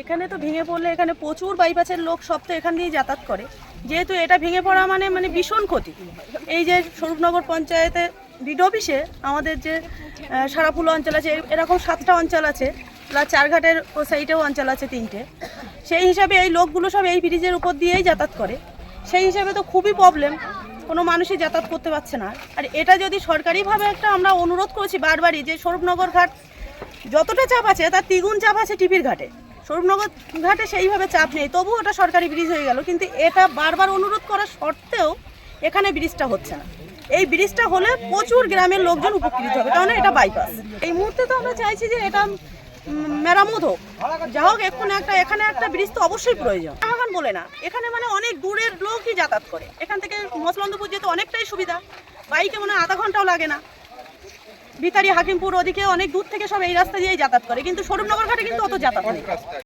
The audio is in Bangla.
এখানে তো ভেঙে পড়লে এখানে প্রচুর বাইপাসের লোক সব তো এখান দিয়েই যাতায়াত করে। যেহেতু এটা ভেঙে পড়া মানে মানে ভীষণ ক্ষতি। এই যে স্বরূপনগর পঞ্চায়েতে বিড অফিসে আমাদের যে সারাফুল অঞ্চল আছে এরকম সাতটা অঞ্চল আছে, প্লাস চারঘাটের ও সাইডেও অঞ্চল আছে তিনটে। সেই হিসাবে এই লোকগুলো সব এই ব্রিজের উপর দিয়েই যাতায়াত করে। সেই হিসাবে তো খুবই প্রবলেম কোনো মানুষই যাতায়াত করতে পারছে না। আর এটা যদি সরকারিভাবে একটা আমরা অনুরোধ করেছি বারবারই যে স্বরূপনগর ঘাট, যতটা চাপ আছে, তার দ্বিগুণ চাপ আছে টিপির ঘাটে। স্বরূপনগর ঘাটে সেইভাবে চাপ নেই। তবু ওটা সরকারি ব্রিজ হয়ে গেল। কিন্তু এটা বারবার অনুরোধ করা সত্ত্বেও এখানে ব্রিজটা হচ্ছে না। এই ব্রিজটা হলে প্রচুর গ্রামের লোকজন উপকৃত হবে। কারণ এটা বাইপাস এই মুহূর্তে তো আমরা চাইছি যে এটা মেরামত হোক। যা হোক এখন একটা, এখানে একটা ব্রিজ তো অবশ্যই প্রয়োজন। এখন বলে না। এখানে মানে অনেক দূরের লোকই যাতায়াত করে। এখান থেকে মসলন্দপুর যেতে অনেকটাই সুবিধা। বাইকে মনে আধা ঘন্টাও লাগে না। ভিতারি, হাকিমপুর ওদিকে অনেক দূর থেকে সব এই রাস্তা দিয়েই যাতায়াত করে। কিন্তু স্বরূপনগর ঘাটে কিন্তু অত যাতায়াত